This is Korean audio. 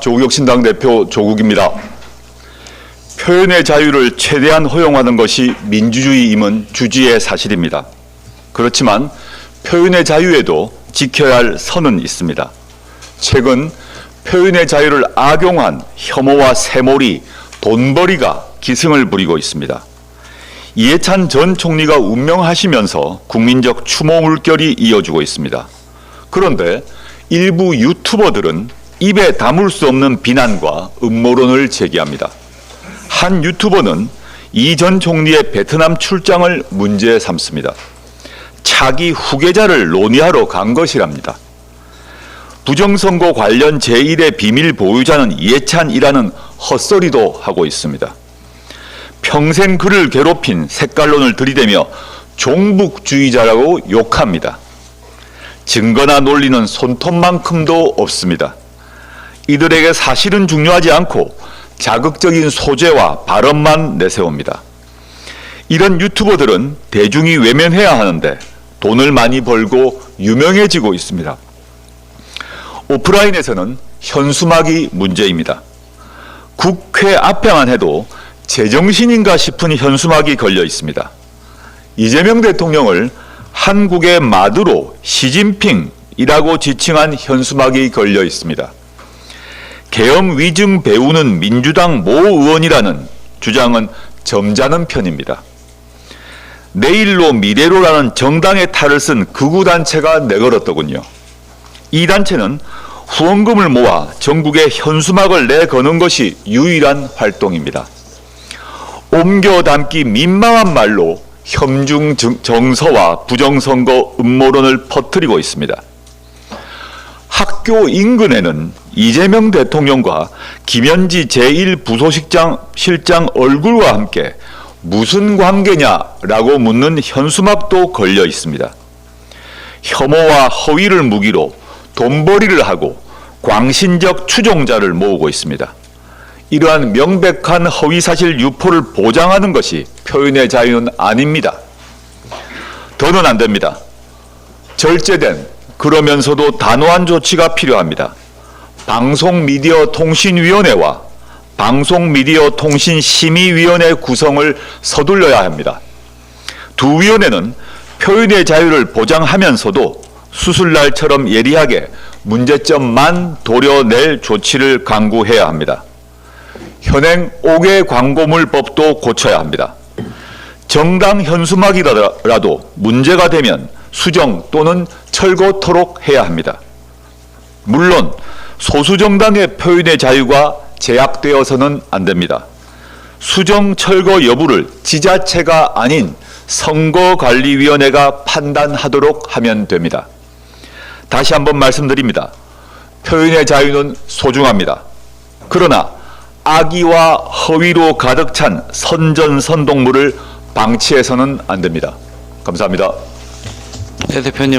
조국혁신당 대표 조국입니다. 표현의 자유를 최대한 허용하는 것이 민주주의임은 주지의 사실입니다. 그렇지만 표현의 자유에도 지켜야 할 선은 있습니다. 최근 표현의 자유를 악용한 혐오와 세몰이, 돈벌이가 기승을 부리고 있습니다. 이해찬 전 총리가 운명하시면서 국민적 추모 물결이 이어지고 있습니다. 그런데 일부 유튜버들은 입에 담을 수 없는 비난과 음모론을 제기합니다. 한 유튜버는 이 전 총리의 베트남 출장을 문제 삼습니다. 차기 후계자를 논의하러 간 것이랍니다. 부정선거 관련 제1의 비밀 보유자는 이해찬이라는 헛소리도 하고 있습니다. 평생 그를 괴롭힌 색깔론을 들이대며 종북주의자라고 욕합니다. 증거나 논리는 손톱만큼도 없습니다. 이들에게 사실은 중요하지 않고 자극적인 소재와 발언만 내세웁니다. 이런 유튜버들은 대중이 외면해야 하는데 돈을 많이 벌고 유명해지고 있습니다. 오프라인에서는 현수막이 문제입니다. 국회 앞에만 해도 제정신인가 싶은 현수막이 걸려 있습니다. 이재명 대통령을 한국의 마두로 시진핑이라고 지칭한 현수막이 걸려 있습니다. 계엄 위증 배우는 민주당 모 의원이라는 주장은 점잖은 편입니다. 내일로 미래로라는 정당의 탈을 쓴 극우단체가 내걸었더군요. 이 단체는 후원금을 모아 전국에 현수막을 내거는 것이 유일한 활동입니다. 옮겨 담기 민망한 말로 혐중 정서와 부정선거 음모론을 퍼뜨리고 있습니다. 학교 인근에는 이재명 대통령과 김현지 제1부소실장 실장 얼굴과 함께 무슨 관계냐라고 묻는 현수막도 걸려 있습니다. 혐오와 허위를 무기로 돈벌이를 하고 광신적 추종자를 모으고 있습니다. 이러한 명백한 허위사실 유포를 보장하는 것이 표현의 자유는 아닙니다. 더는 안 됩니다. 절제된 그러면서도 단호한 조치가 필요합니다. 방송미디어통신위원회와 방송미디어통신심의위원회 구성을 서둘러야 합니다. 두 위원회는 표현의 자유를 보장하면서도 수술날처럼 예리하게 문제점만 도려낼 조치를 강구해야 합니다. 현행 5개 광고물법도 고쳐야 합니다. 정당 현수막이라도 문제가 되면 수정 또는 철거토록 해야 합니다. 물론 소수 정당의 표현의 자유가 제약되어서는 안 됩니다. 수정 철거 여부를 지자체가 아닌 선거관리위원회가 판단하도록 하면 됩니다. 다시 한번 말씀드립니다. 표현의 자유는 소중합니다. 그러나 악의와 허위로 가득 찬 선전선동물을 방치해서는 안 됩니다. 감사합니다. 배 대표님